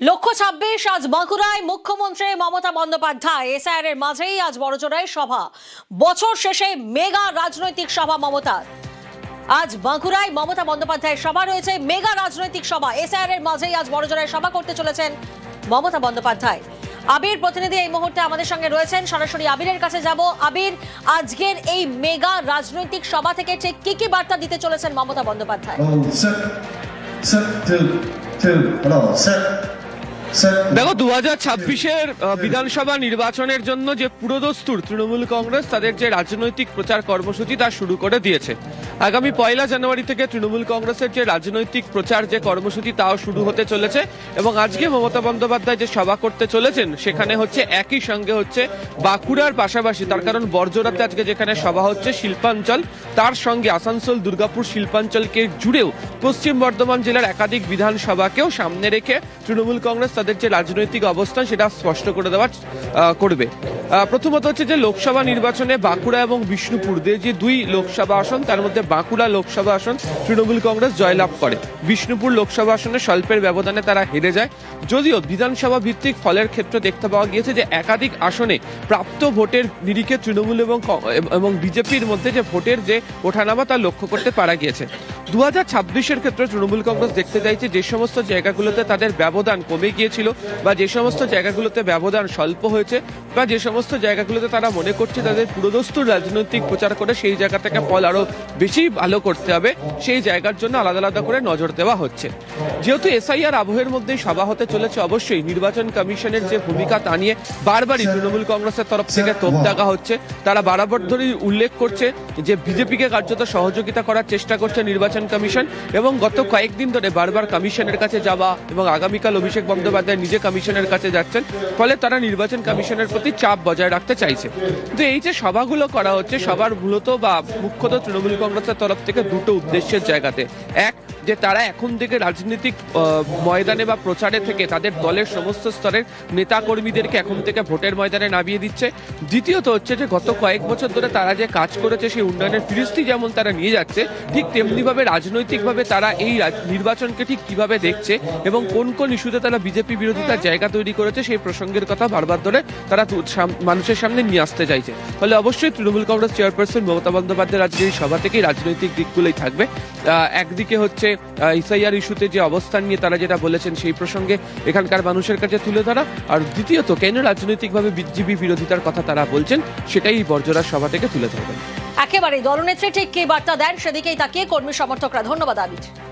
লক্ষ্য ছাব্বিশ, আজ বাঁকুড়ায় মুখ্যমন্ত্রী মমতা বন্দ্যোপাধ্যায় এসআইআর এর মাঝেই আজ বড়জোড়ায় সভা। বছর শেষে মেগা রাজনৈতিক সভা মমতার আজ বাঁকুড়ায় মমতা বন্দ্যোপাধ্যায়ের সভা রয়েছে, মেগা রাজনৈতিক সভা। এসআইআর এর মাঝেই আজ বড়জোড়ায় সভা করতে চলেছেন মমতা বন্দ্যোপাধ্যায়। আবির প্রতিনিধি এই মুহূর্তে আমাদের সঙ্গে রয়েছেন, সরাসরি আবিরের কাছে যাব। আবির, আজকের এই মেগা রাজনৈতিক সভা থেকে ঠিক কি কি বার্তা দিতে চলেছেন মমতা বন্দ্যোপাধ্যায়? দেখো দু হাজার ছাব্বিশের বিধানসভা নির্বাচনের জন্য যে পুরোদস্তুর তৃণমূল কংগ্রেস, তাদের যে রাজনৈতিক প্রচার কর্মসূচি তা শুরু করে দিয়েছে। আগামী পয়লা জানুয়ারি থেকে তৃণমূল কংগ্রেসের যে রাজনৈতিক প্রচার, যে কর্মসূচি, তাও শুরু হতে চলেছে। এবং আজকে মমতা বন্দ্যোপাধ্যায় যে সভা করতে চলেছেন, সেখানে হচ্ছে একই সঙ্গে হচ্ছে বাঁকুড়ার পাশাপাশি, তার কারণ বর্জরাতে আজকে যেখানে সভা হচ্ছে শিল্পাঞ্চল, তার সঙ্গে আসানসোল, দুর্গাপুর শিল্পাঞ্চলকে জুড়েও পশ্চিম বর্ধমান জেলার একাধিক বিধানসভাকেও সামনে রেখে তৃণমূল কংগ্রেস তাদের যে রাজনৈতিক অবস্থান, সেটা স্পষ্ট করে দেওয়ার করবে। প্রথমত হচ্ছে যে লোকসভা নির্বাচনে বাঁকুড়া এবং বিষ্ণুপুর দিয়ে যে দুই লোকসভা আসন, তার মধ্যে বাঁকুড়া লোকসভা আসন তৃণমূল কংগ্রেস জয়লাভ করে। বিষ্ণুপুর লোকসভা আসনে স্বল্পের ব্যবধানে তারা হেরে যায়। যদিও বিধানসভা ভিত্তিক ফলের ক্ষেত্রে দেখতে পাওয়া গিয়েছে যে, একাধিক আসনে প্রাপ্ত ভোটের নিরিখে তৃণমূল এবং এবং বিজেপির মধ্যে যে ভোটের যে ওঠানামা তা লক্ষ্য করতে পারা গিয়েছে। দু হাজার ছাব্বিশের ক্ষেত্রে তৃণমূল কংগ্রেস দেখতে চাইছে যে, সমস্ত জায়গাগুলোতে তাদের ব্যবধান কমে গিয়েছিল বা যে সমস্ত জায়গাগুলোতে ব্যবধান স্বল্প হয়েছে বা যে সমস্ত জায়গাগুলোতে তারা মনে করছে তাদের পুরোদস্তুর রাজনৈতিক প্রচার করে, সেই জায়গা থেকে ফল আরও বেশি ভালো করতে হবে সেই জায়গার জন্য আলাদা আলাদা করে নজর দেওয়া হচ্ছে। যেহেতু এসআইআর আবহের মধ্যেই সভা হতে চলেছে অবশ্যই নির্বাচন কমিশনের যে ভূমিকা তা নিয়ে বারবারই তৃণমূল কংগ্রেসের তরফ থেকে তোপ দাগা হচ্ছে। তারা বারবার ধরেই উল্লেখ করছে যে বিজেপিকে কার্যত সহযোগিতা করার চেষ্টা করছে নির্বাচন কমিশন এবং গত কয়েকদিন ধরে বারবার কমিশনের কাছে যাওয়া এবং আগামীকাল অভিষেক বন্দ্যোপাধ্যায় নিজে কমিশনের কাছে যাচ্ছেন ফলে তারা নির্বাচন কমিশনের প্রতি চাপ বজায় রাখতে চাইছে। কিন্তু এই যে সভাগুলো করা হচ্ছে সবার মূলত বা মুখ্যত তৃণমূল কংগ্রেসের তরফ থেকে দুটো উদ্দেশ্যের জায়গাতে। এক যে তারা এখন থেকে রাজনৈতিক ময়দানে বা প্রচারে থেকে তাদের দলের সমস্ত স্তরের নেতা কর্মীদেরকে এখন থেকে ভোটের ময়দানে নামিয়ে দিচ্ছে। দ্বিতীয়ত হচ্ছে যে গত কয়েক বছর ধরে তারা যে কাজ করেছে সেই উন্নয়নের ফিরিস্তি যেমন তারা নিয়ে যাচ্ছে, ঠিক তেমনিভাবে রাজনৈতিকভাবে তারা এই নির্বাচনকে ঠিক কীভাবে দেখছে এবং কোন কোন ইস্যুতে তারা বিজেপি বিরোধিতার জায়গা তৈরি করেছে সেই প্রসঙ্গের কথা বারবার ধরে তারা মানুষের সামনে নিয়ে আসতে চাইছে। ফলে অবশ্যই তৃণমূল কংগ্রেস চেয়ারপারসন মমতা বন্দ্যোপাধ্যায়ের আজকে এই সভা থেকেই রাজনৈতিক দিকগুলোই থাকবে। একদিকে হচ্ছে ইসাইয়ার ইস্যুতে যে অবস্থান নিয়ে তারা যেটা বলেছেন সেই প্রসঙ্গে এখানকার মানুষের কাছে তুলে ধরা। আর দ্বিতীয়ত, কেন রাজনৈতিকভাবে বিজেপি বিরোধিতার কথা তারা বলছেন, সেটাই বর্জরা সভা থেকে তুলে ধরবেন। একেবারে দলনেত্রী ঠিক কি বার্তা দেন, সেদিকেই তাকে কর্মী সমর্থকরা। ধন্যবাদ, আবির।